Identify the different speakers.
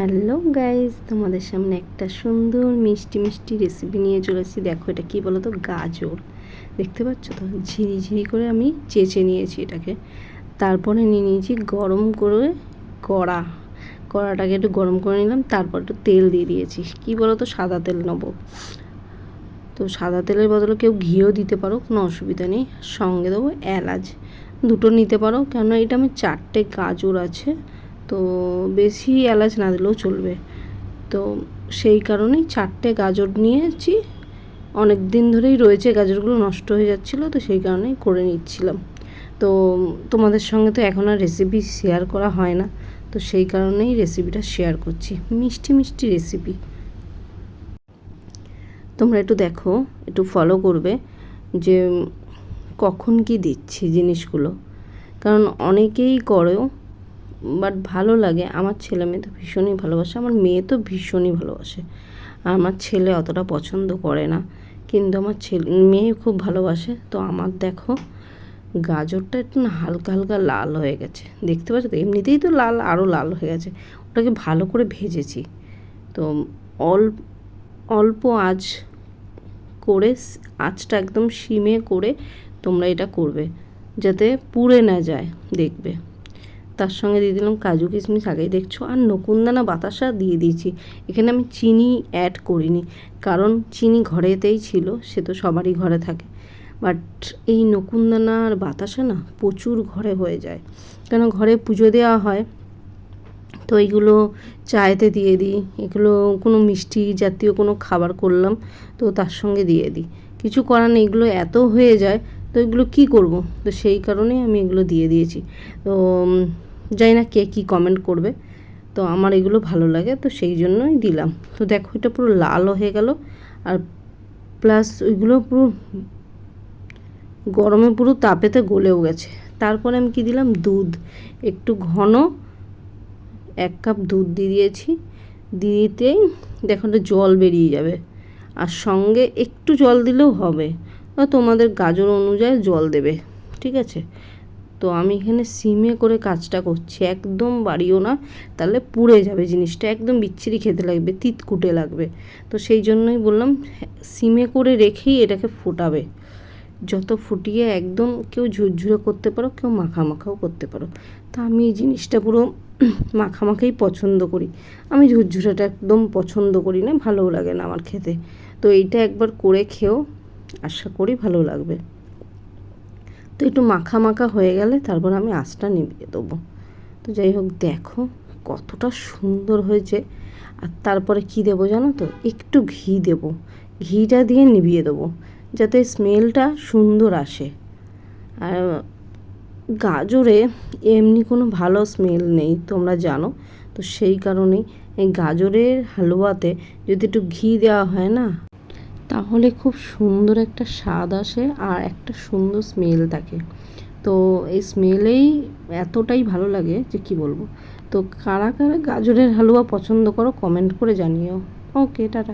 Speaker 1: Hello guys তোমাদের সামনে একটা সুন্দর মিষ্টি মিষ্টি রেসিপি নিয়ে চলেছি দেখো এটা কী বলো তো গাজর। দেখতে পাচ্ছ তো? ঝিরি ঝিরি করে আমি চেঁচে নিয়েছি এটাকে। তারপরে নিয়ে নিয়েছি গরম করে কড়া। কড়াটাকে একটু গরম করে নিলাম, তারপর একটু তেল দিয়ে দিয়েছি। কী বলো তো সাদা তেল নেব। তো সাদা তেলের বদলে কেউ ঘিও দিতে পারো, কোনো অসুবিধা নেই। সঙ্গে দেবো এলাচ। দুটো নিতে পারো, কেননা এটা আমার চারটে গাজর আছে। তো বেশি এলাচ না দিলেও চলবে। তো সেই কারণেই চারটে গাজর নিয়েছি। অনেক দিন ধরেই রয়েছে, গাজরগুলো নষ্ট হয়ে যাচ্ছিল, তো সেই কারণেই করে নিচ্ছিলাম। তো তোমাদের সঙ্গে তো এখন আর রেসিপি শেয়ার করা হয় না, তো সেই কারণেই রেসিপিটা শেয়ার করছি। মিষ্টি মিষ্টি রেসিপি তোমরা একটু দেখো, একটু ফলো করবে যে কখন কি দিচ্ছি জিনিসগুলো। কারণ অনেকেই করেও বাট ভালো লাগে। আমার ছেলে মেয়ে তো ভীষণই ভালোবাসে। আমার মেয়ে তো ভীষণই ভালোবাসে। আর আমার ছেলে অতটা পছন্দ করে না। কিন্তু আমার ছেলে, মেয়ে খুব ভালোবাসে। তো আমার দেখো, গাজরটা একটু না হালকা হালকা লাল হয়ে গেছে। দেখতে পাচ্ছ তো? এমনিতেই তো লাল আরও লাল হয়ে গেছে। ওটাকে ভালো করে ভেজেছি। তো অল্প অল্প আঁচ করে, আঁচটা একদম সিমে করে তোমরা এটা করবে। যাতে পুড়ে না যায়, দেখবে। তার সঙ্গে দিয়ে দিলাম কাজু কিশমিশ, আগেই দেখছ। আর নকুনদানা বাতাসা দিয়ে দিয়েছি। এখানে আমি চিনি অ্যাড করিনি, কারণ চিনি ঘরেতেই ছিল, সে তো সবারই ঘরে থাকে। বাট এই নকুনদানা আর বাতাসা না প্রচুর ঘরে হয়ে যায়। কেন ঘরে পুজো দেওয়া হয়, তো এইগুলো চায়েতে দিয়ে দিই। এগুলো কোনো মিষ্টি জাতীয় কোনো খাবার করলাম, তো তার সঙ্গে দিয়ে দিই। কিছু করার নেই, এগুলো এত হয়ে যায়, তো এগুলো কী করব? তো সেই কারণেই আমি এগুলো দিয়ে দিয়েছি। তো জানি না কে কী কমেন্ট করবে। তো আমার এগুলো ভালো লাগে, তো সেই জন্যই দিলাম। তো দেখো এটা পুরো লাল হয়ে গেল, আর প্লাস ওইগুলো পুরো গরমে পুরো তাপেতে গলেও গেছে। তারপরে আমি কি দিলাম? দুধ। একটু ঘন এক কাপ দুধ দিয়ে দিয়েছি। দিতেই দেখো জল বেরিয়ে যাবে। আর সঙ্গে একটু জল দিলেও হবে। তোমাদের গাজর অনুযায়ী জল দেবে। ঠিক আছে? তো আমি এখানে সিমে করে কাজটা করছি, একদম বাড়িও না, তাহলে পুড়ে যাবে জিনিসটা, একদম বিচ্ছিরি খেতে লাগবে, তিতকুটে লাগবে। তো সেই জন্যই বললাম, সিমে করে রেখেই এটাকে ফোটাবে। যত ফুটিয়ে একদম কেউ ঝুরঝুরে করতে পারো, কেউ মাখা মাখাও করতে পারো। তা আমি এই জিনিসটা পুরো মাখামাখাই পছন্দ করি। আমি ঝুরঝুরেটা একদম পছন্দ করি না, ভালোও লাগে না আমার খেতে। তো এইটা একবার করে খেয়েও আশা করি ভালো লাগবে। তো একটু মাখা মাখা হয়ে গেলে তারপর আমি আঁচটা নিভিয়ে দেবো। তো যাই হোক, দেখো কতটা সুন্দর হয়েছে। আর তারপরে কি দেবো জানো তো? একটু ঘি দেব। ঘিটা দিয়ে নিভিয়ে দেবো, যাতে স্মেলটা সুন্দর আসে। আর গাজরে এমনি কোনো ভালো স্মেল নেই, তোমরা জানো। তো সেই কারণেই এই গাজরের হালুয়াতে যদি একটু ঘি দেওয়া হয় না তাহলে খুব সুন্দর একটা স্বাদ আসে আর একটা সুন্দর স্মেল থাকে। তো এই স্মেলেই এতটাই ভালো লাগে যে কি বলব? তো কারা কারা গাজরের হালুয়া পছন্দ করো কমেন্ট করে জানিও। Okay tata.